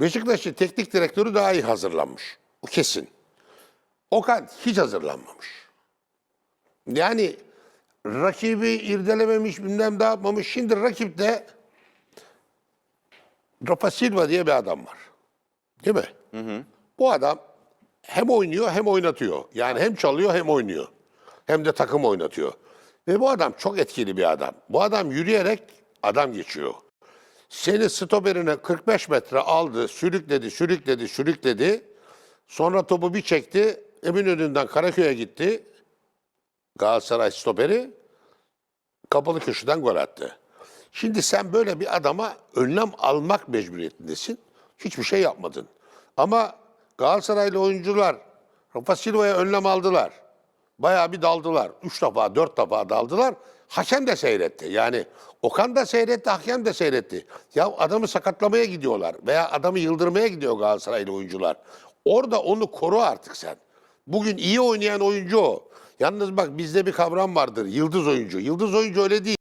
Beşiktaş'ın teknik direktörü daha iyi hazırlanmış. O kesin. Okan hiç hazırlanmamış. Yani rakibi irdelememiş, bilmem ne yapmamış. Şimdi rakipte Rafa Silva diye bir adam var. Değil mi? Bu adam hem oynuyor hem oynatıyor. Yani hem çalıyor hem oynuyor. Hem de takım oynatıyor. Ve bu adam çok etkili bir adam. Bu adam yürüyerek adam geçiyor. Seni stoperine 45 metre aldı, sürükledi, sürükledi, sürükledi. Sonra topu bir çekti. Eminönü'nden Karaköy'e gitti. Galatasaray stoperi kapalı köşeden gol attı. Şimdi sen böyle bir adama önlem almak mecburiyetindesin. Hiçbir şey yapmadın. Ama Galatasaraylı oyuncular Rafa Silva'ya önlem aldılar. Bayağı bir daldılar. Üç defa, dört defa daldılar. Hakem de seyretti. Yani Okan da seyretti, hakem de seyretti. Ya adamı sakatlamaya gidiyorlar veya adamı yıldırmaya gidiyor Galatasaraylı oyuncular. Orada onu koru artık sen. Bugün iyi oynayan oyuncu o. Yalnız bak bizde bir kavram vardır. Yıldız oyuncu. Yıldız oyuncu öyle değil.